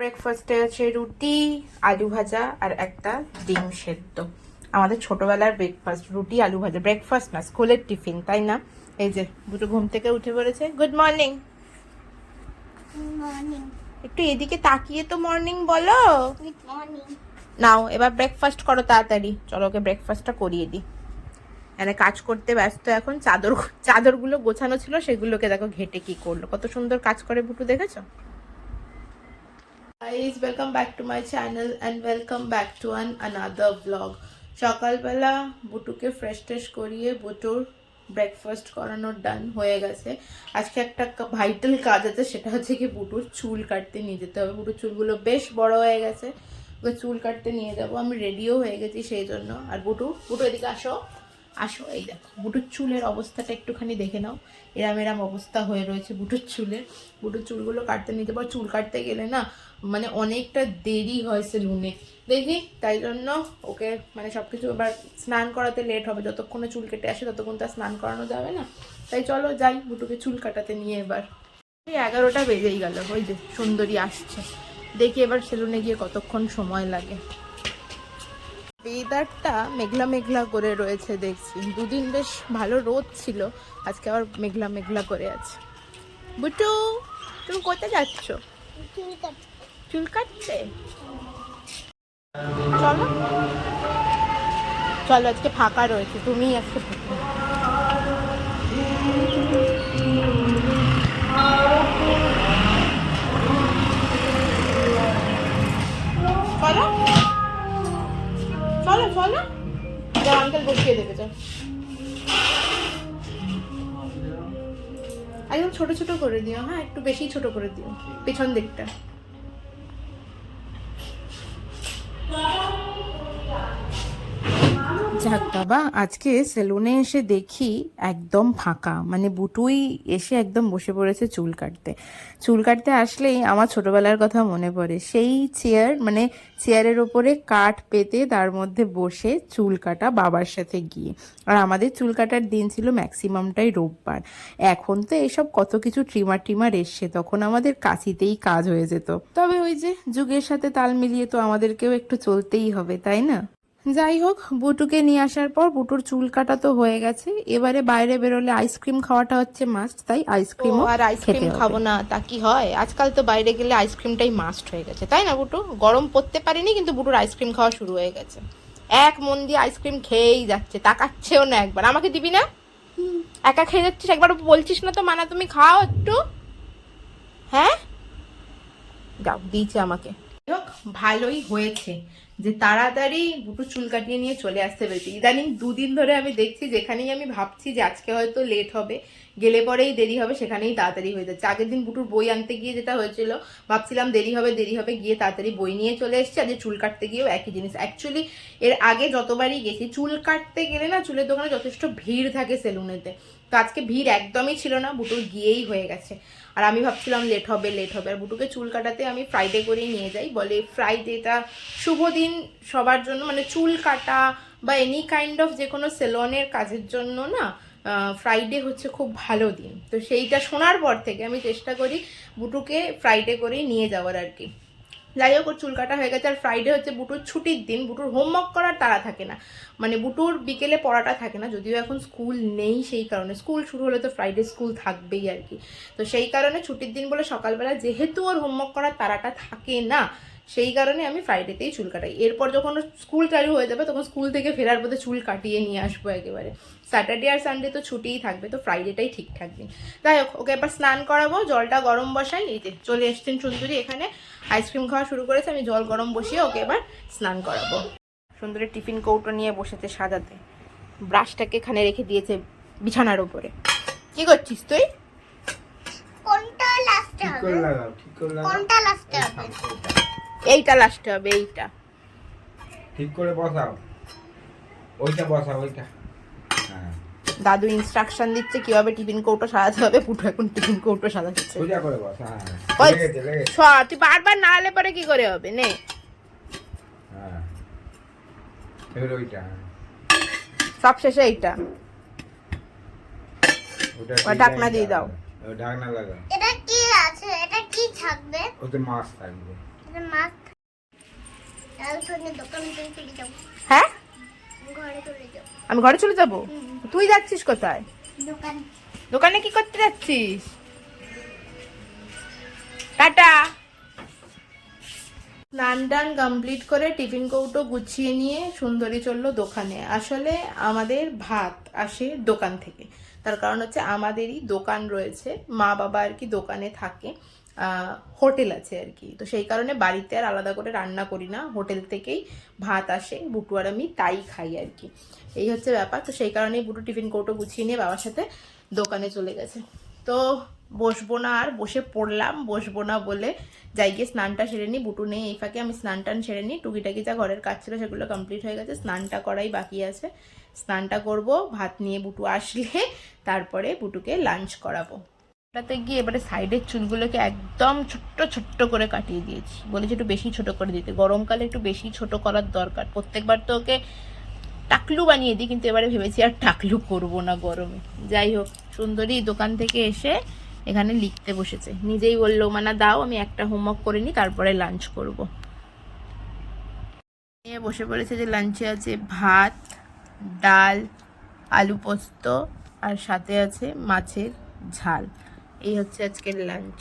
ব্রেকফাস্টে আছে রুটি আলু ভাজা আর একটা ডিম সেদ্ধ। আমাদের ছোটবেলার ব্রেকফাস্ট রুটি আলু ভাজা। ব্রেকফাস্ট না স্কুলের টিফিন তাই না? এই যে দুটো ঘুম থেকে উঠে পড়েছে। গুড মর্নিং একটু এদিকে তাকিয়ে তো মর্নিং বলো। নাও এবার ব্রেকফাস্ট করো তাড়াতাড়ি। চলো ওকে ব্রেকফাস্টটা করিয়ে দিই। এখানে কাজ করতে ব্যস্ত এখন। চাদর চাদরগুলো গোছানো ছিল সেগুলোকে দেখো ঘেটে কি করল। কত সুন্দর কাজ করে বুটু দেখেছ? Guys welcome back to my channel and welcome back to an another blog সকালবেলা বুটুকে ফ্রেশ ট্রেশ করিয়ে বুটুর ব্রেকফাস্ট করানোর ডান হয়ে গেছে। আজকে একটা ভাইটাল কাজ আছে, সেটা হচ্ছে কি বুটুর চুল কাটতে নিয়ে যেতে হবে। বুটুর চুলগুলো বেশ বড় হয়ে গেছে, ওকে চুল কাটতে নিয়ে যাব। আমি রেডিও হয়ে গেছি সেই জন্য। আর বুটু বুটু এদিকে আসো। আসো, এই দেখো, বুটুর চুলের অবস্থাটা একটুখানি দেখে নাও। এরাম এরাম অবস্থা হয়ে রয়েছে বুটুর চুলের। বুটুর চুলগুলো কাটতে নিতে পার, চুল কাটতে গেলে না মানে অনেকটা দেরি হয় সেলুনে। দেখি, তাই জন্য ওকে মানে সব কিছু এবার স্নান করাতে লেট হবে। যতক্ষণে চুল কেটে আসে ততক্ষণ তো আর স্নান করানো যাবে না। তাই চলো যাই বুটুকে চুল কাটাতে নিয়ে এবার। ওই এগারোটা বেজেই গেল, ওই যে সুন্দরী আসছে। দেখি এবার সেলুনে গিয়ে কতক্ষণ সময় লাগে। ওয়েদারটা মেঘলা মেঘলা করে রয়েছে দেখছি। দুদিন বেশ ভালো রোদ ছিল আজকে আবার মেঘলা মেঘলা করে আছে। বুটু তুমি কোথায় যাচ্ছ? চুল কাটছে কাটতে? চলো। চলো আজকে ফাঁকা রয়েছে তুমি আজকে যাও আঙ্কেল বসিয়ে দেবে চল একদম ছোট ছোট করে দিও হ্যাঁ একটু বেশি ছোট করে দিও, পেছন দিকটা। যাক বাবা, আজকে সেলুনে এসে দেখি একদম ফাঁকা। মানে বুটুই এসে একদম বসে পড়েছে চুল কাটতে। চুল কাটতে আসলেই আমার ছোটবেলার কথা মনে পড়ে। সেই চেয়ার মানে চেয়ারের ওপরে কাঠ পেতে তার মধ্যে বসে চুল কাটা বাবার সাথে গিয়ে। আর আমাদের চুল কাটার দিন ছিল ম্যাক্সিমামটাই রোববার। এখন তো এসব কত কিছু ট্রিমার ট্রিমার এসছে, তখন আমাদের কাশিতেই কাজ হয়ে যেত। তবে ওই যে যুগের সাথে তাল মিলিয়ে তো আমাদেরকেও একটু চলতেই হবে, তাই না? যাই হোক বুটুকে নিয়ে আসার পর বুটুর চুল কাটা তো হয়ে গেছে। এবারে বাইরে বেরোলে আইসক্রিম খাওয়াটা হচ্ছে মাস্ট তাই আইসক্রিম আর আইসক্রিম খাব না তা কি হয়? আজকাল তো বাইরে গেলে আইসক্রিমটাই মাস্ট হয়ে গেছে তাই না বুটু? গরম পড়তে পারিনি কিন্তু বুটুর আইসক্রিম খাওয়া শুরু হয়ে গেছে। এক মন দিয়ে আইসক্রিম খেয়েই যাচ্ছে তাকাচ্ছেও না একবার। আমাকে দিবি না? একা খেয়ে যাচ্ছিস? একবার বলছিস না তো মানা তুমি খাও একটু। হ্যাঁ? যাও দিয়েছে আমাকে। হোক, ভালোই হয়েছে। যে তাড়াতাড়ি বুটু চুল কাটিয়ে নিয়ে চলে আসতে পেরেছি। ইদানিং দুদিন ধরে আমি দেখছি, যেখানেই আমি ভাবছি যে আজকে হয়তো লেট হবে, গেলে পরেই দেরি হবে, সেখানেই তাড়াতাড়ি হয়ে যাচ্ছে। আগের দিন বুটুর বই আনতে গিয়ে যেটা হয়েছিল, ভাবছিলাম দেরি হবে দেরি হবে, গিয়ে তাড়াতাড়ি বই নিয়ে চলে এসেছি আজকে চুল কাটতে গিয়েও একই জিনিস। অ্যাকচুয়ালি এর আগে যতবারই গেছি, চুল কাটতে গেলে না চুলের দোকানে যথেষ্ট ভিড় থাকে সেলুনেতে তো আজকে ভিড় একদমই ছিল না, বুটুর গিয়েই হয়ে গেছে। আর আমি ভাবছিলাম লেট হবে লেট হবে। আর বুটুকে চুল কাটাতে আমি ফ্রাইডে করেই নিয়ে যাই। বলে ফ্রাইডেটা শুভ দিন সবার জন্য। মানে চুল কাটা বা এনি কাইন্ড অফ যে কোনো সেলনের কাজের জন্য না ফ্রাইডে হচ্ছে খুব ভালো দিন। তো সেইটা শোনার পর থেকে আমি চেষ্টা করি বুটুকে ফ্রাইডে করেই নিয়ে যাওয়ার আর কি। যাই হোক চুল কাটা হয়ে গেছে। আর ফ্রাইডে হচ্ছে বুটুর ছুটির দিন। বুটুর হোমওয়ার্ক করার তারা থাকে না। মানে বুটুর বিকেলে পড়াটা থাকে না। যদিও এখন স্কুল নেই সেই কারণে। স্কুল শুরু হলে তো ফ্রাইডে স্কুল থাকবেই আর কি। তো সেই কারণে ছুটির দিন বলে সকালবেলা যেহেতু ওর হোমওয়ার্ক করার তারাটা থাকে না সেই কারণে আমি ফ্রাইডেতেই চুল কাটাই। এরপর যখন স্কুল চালু হয়ে যাবে তখন স্কুল থেকে ফেরার পথে চুল কাটিয়ে নিয়ে আসব একেবারে। স্যাটারডে আর সানডে তো ছুটিই থাকবে তো ফ্রাইডেটাই ঠিকঠাক দিন যাই হোক ওকে এবার স্নান করাবো জলটা গরম বসাই এই যে চলে এসছেন সুন্দরী এখানে। আইসক্রিম খাওয়া শুরু করেছে আমি জল গরম বসিয়ে ওকে এবার স্নান করাবো। সুন্দরী টিফিন কৌটো নিয়ে বসেছে সাজাতে। ব্রাশটাকে এখানে রেখে দিয়েছে বিছানার উপরে। কি করছিস তুই? কোনটা লাস্টে হবে? করে লাগাও ঠিক কোনটা লাস্টে হবে? এইটা লাস্টে হবে এইটা। ঠিক করে বসাও। ওইটা বসাও ওইটা। হ্যাঁ। দাদু ইনস্ট্রাকশন দিচ্ছে কীভাবে টিফিন কৌটো সাজাতে হবে পুটু এখন টিফিন কৌটো সাজাচ্ছে। সোজা করে বসা হ্যাঁ ওই লেগেছে লেগেছে তুই বারবার নাড়ালে পরে কি করে হবে নে। হ্যাঁ। এবার ওইটা হ্যাঁ। সব শেষে এইটা। ওটা ঢাকনা দিয়ে দাও। ঢাকনা লাগাও। এটা কি আছে? এটা কি থাকবে? ওতে মাছ থাকবে। হ্যাঁ? আমি ঘরে চলে যাব। তুই যাচ্ছিস কোথায়? দোকানে। কি করতে যাচ্ছিস? টাটা। স্নান টান কমপ্লিট করে টিফিন কৌটো গুছিয়ে নিয়ে সুন্দরী চলল দোকানে। আসলে আমাদের ভাত আসে দোকান থেকে। তার কারণ হচ্ছে আমাদেরই দোকান রয়েছে। মা বাবা আর কি দোকানে থাকে। হোটেল আছে আর কি। তো সেই কারণে বাড়িতে আর আলাদা করে রান্না করি না। হোটেল থেকেই ভাত আসে, বুটু আর আমি তাই খাই আর কি। এই হচ্ছে ব্যাপার। তো সেই কারণেই বুটু টিফিন কৌটো গুছিয়ে নিয়ে বাবার সাথে দোকানে চলে গেছে। তো বসবো না আর, বসে পড়লাম, বসবো না বলে যাই গিয়ে স্নানটা সেরে নিই। বুটু নেই এই ফাঁকে, আমি স্নান টান সেরে নিই। টুকিটাকি যা ঘরের কাজ ছিল সেগুলো কমপ্লিট হয়ে গেছে। স্নানটা করাই বাকি আছে। স্নানটা করব, ভাত নিয়ে বুটু আসলে, তারপরে বুটুকে লাঞ্চ করাবো। ওটাতে গিয়ে এবারে সাইডের চুলগুলোকে একদম ছোট্ট ছোট্ট করে কাটিয়ে দিয়েছি। বলেছি একটু বেশি ছোট করে দিতে। গরমকালে একটু বেশি ছোট করার দরকার। প্রত্যেকবার তো ওকে টাকলু বানিয়ে দিই, কিন্তু এবারে ভেবেছি আর টাকলু করব না গরমে। যাই হোক, সুন্দরী দোকান থেকে এসে এখানে লিখতে বসেছে। নিজেই বলল মানে দাও, আমি একটা হোমওয়ার্ক করে নিই, তারপরে লাঞ্চ করব। নিয়ে বসে পড়েছে যে লাঞ্চে আছে ভাত, ডাল, আলু পোস্ত, আর সাথে আছে মাছের ঝাল। এই হচ্ছে আজকের লাঞ্চ